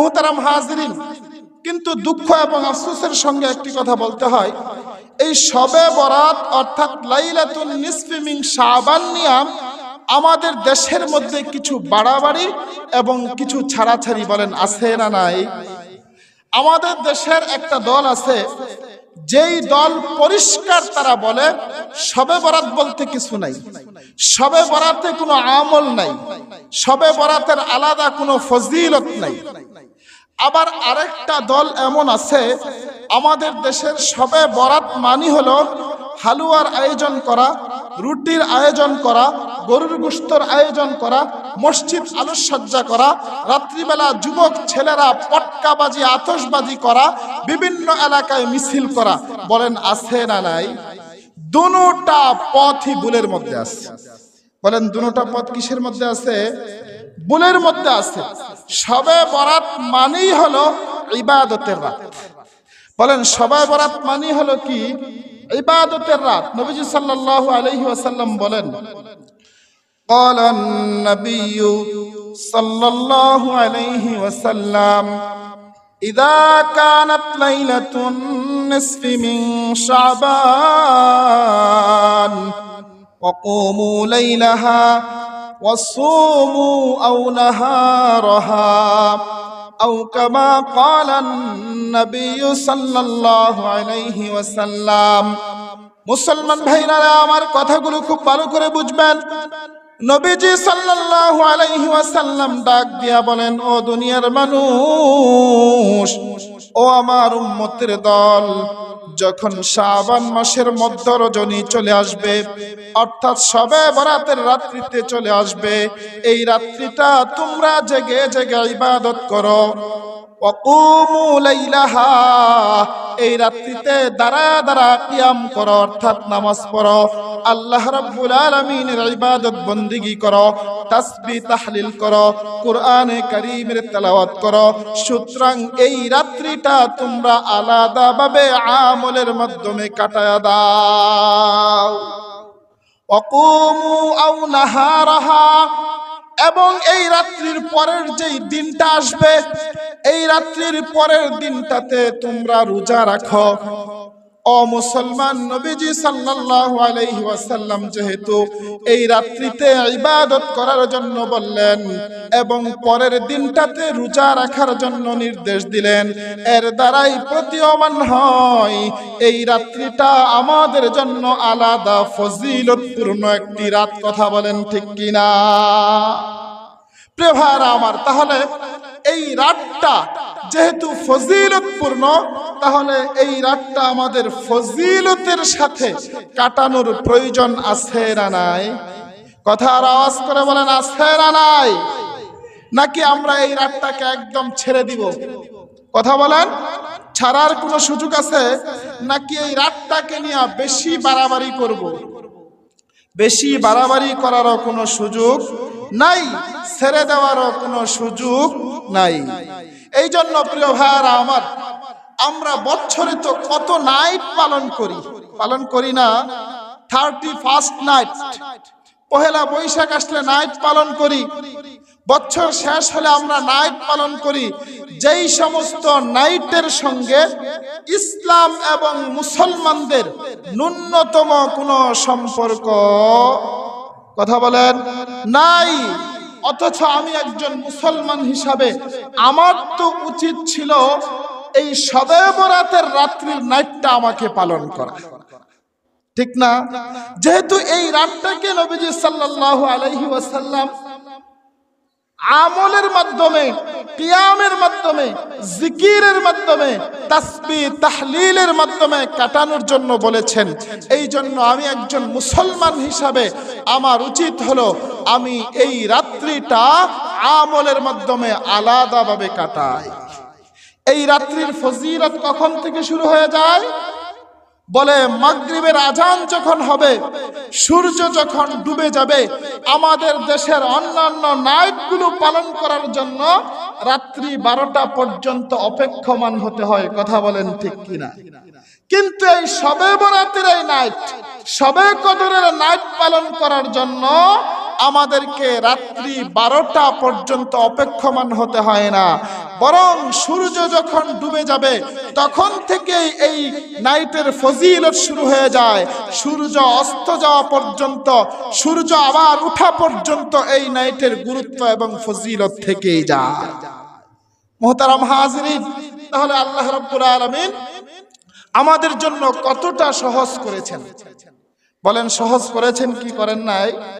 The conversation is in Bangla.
মোহতারাম হাজরিন। কিন্তু দুঃখ এবং আফসোসের সঙ্গে একটি কথা বলতে হয়। এই সবে বরাত অর্থাৎ লাইলাতুল নিসফি মিন শাবান নিয়াম আমাদের দেশের মধ্যে কিছু বাড়াবাড়ি এবং কিছু ছাড়াছাড়ি বলেন, আছে না নাই? আমাদের দেশের একটা দল আছে, যেই দল পরিষ্কার তারা বলে সবে বরাত বলতে কিছু নাই। সবে বরাতে কোনো আমল নাই। সবে বরাতের আলাদা কোনো ফজিলত নাই। আবার আরেকটা দল এমন আছে, আমাদের দেশের সবে বরাত মানি হলো হালুয়ার আয়োজন করা, রুটির আয়োজন করা, গরুর গোস্তর আয়োজন করা, মসজিদ আলোকসজ্জা করা, রাত্রিবেলা যুবক ছেলেরা পটকাবাজি, আতশবাজি করা, বিভিন্ন এলাকায় মিছিল করা, বলেন আছে না নাই? দুটা পথই বুলের মধ্যে আছে। বলেন দুটা পথ কিসের মধ্যে আছে? বুলের মধ্যে আছে সবে বরাত মানেই হলো ইবাদতের রাত বলেন সবাই বরাত মানি হলো কি ইবাদতের রাত নবীজি সাল্লাল্লাহু আলাইহি ওয়াসাল্লাম বলেন قال النبي صلى الله عليه وسلم إذا كانت ليلة النصف من شعبان وقوموا ليلها وصوموا أو نهارها أو كما قال النبي صلى الله عليه وسلم মুসলমান ভাইরা আমার কথাগুলো খুব ভালো করে বুঝবেন নবীজি সাল্লাল্লাহু আলাইহি ওয়াসাল্লাম ডাক দিয়া বলেন, ও দুনিয়ার মানুষ, ও আমার উম্মতের দল, যখন শাবান মাসের মধ্য রজনী চলে আসবে, অর্থাৎ সবে বরাতের রাত্রিতে চলে আসবে, এই রাত্রিটা তোমরা জেগে জেগে ইবাদত করো। এই রাত্রিতে দাঁড়া দাঁড়া কিয়াম করো, অর্থাৎ নামাজ পড়ো। আল্লাহ রাব্বুল আলামিনের ইবাদত বন্দিগি করো তাসবিহ তাহলিল করো, কোরআনে কারীমের তেলাওয়াত করো। সুতরাং এই রাত্রিটা তোমরা আলাদাভাবে আমলের মাধ্যমে কাটায়া দাও। অকুমু আও নাহারাহা, এবং এই রাত্রির পরের যেই দিনটা আসবে, এই রাত্রির পরের দিনটাতে তোমরা রোজা রাখো। ও মুসলমান নবীজি সাল্লাল্লাহু আলাইহি ওয়াসাল্লাম যেহেতু এই রাত্রিতে ইবাদত করার জন্য বললেন এবং পরের দিনটাতে রোজা রাখার জন্য নির্দেশ দিলেন, এর দ্বারাই প্রতীয়মান হয়। এই রাত্রিটা আমাদের জন্য আলাদা ফজিলতপূর্ণ একটি রাত, কথা বলেন ঠিক কিনা? প্রিয় ভাইরা আমার, তাহলে এই রাতটা যেহেতু ফজিলতপূর্ণ, তাহলে এই রাতটা আমাদের ফজিলতের সাথে কাটানোর প্রয়োজন আছে না নাই? কথার আওয়াজ করে বলেন, আছে না নাই? নাকি আমরা এই রাতটাকে একদম ছেড়ে দিব? কথা বলেন, ছাড়ার কোনো সুযোগ আছে? নাকি এই রাতটাকে নিয়ে বেশি বাড়াবাড়ি করব। বেশি বাড়াবাড়ি করারও কোনো সুযোগ নাই, ছেড়ে দেওয়ারও কোনো সুযোগ নাই। এই জন্য প্রিয় ভাইয়ারা আমার, আমরা বছরে তো কত নাইট পালন করি। পালন করি না thirty first night Pohela Boishakh আসলে নাইট পালন করি। বছর শেষ হলে আমরা নাইট পালন করি। যেই সমস্ত নাইটের সঙ্গে ইসলাম এবং মুসলমানদের ন্যূনতম কোনো সম্পর্ক, কথা বলেন, নাই। অথচ আমি একজন মুসলমান হিসাবে, আমার তো উচিত ছিল এই সবে বরাতের রাত্রির নাইটটা আমাকে পালন করা। ঠিক না? যেহেতু এই রাতটাকে নবীজি সাল্লাল্লাহু আলাইহি ওয়াসাল্লাম আমলের মাধ্যমে, কিয়ামের মাধ্যমে, জিকিরের মাধ্যমে, তাসবি, তাহলিলের মাধ্যমে কাটানোর জন্য বলেছেন। এই জন্য আমি একজন মুসলমান হিসাবে আমার উচিত হলো আমি এই রাত্রিটা আমলের মাধ্যমে আলাদাভাবে কাটাই। এই রাত্রির ফজিরত কখন থেকে শুরু হয়ে যায়? বলে, মাগরিবের আজান যখন হবে, সূর্য যখন ডুবে যাবে, আমাদের দেশের অন্যান্য নাইটগুলো পালন করার জন্য রাত্রি বারোটা পর্যন্ত অপেক্ষমান হতে হয়, কথা বলেন ঠিক কিনা? কিন্তু এই সবে বরাতের এই নাইট, সবে কদরের নাইট পালন করার জন্য আমাদেরকে রাত্রি বারোটা পর্যন্ত অপেক্ষমান হতে হয় না। বরং সূর্য যখন ডুবে যাবে, তখন থেকেই এই নাইটের ফজিলত শুরু হয়ে যায়। সূর্য অস্ত যাওয়া পর্যন্ত, সূর্য আবার উঠা পর্যন্ত এই নাইটের গুরুত্ব এবং ফজিলত থেকেই যায়। মোহতারাম হাজরিন, তাহলে আল্লাহ রাব্বুল আলামিন আমাদের জন্য কতটা সহজ করেছেন? বলেন, সহজ করেছেন কি করেন নাই?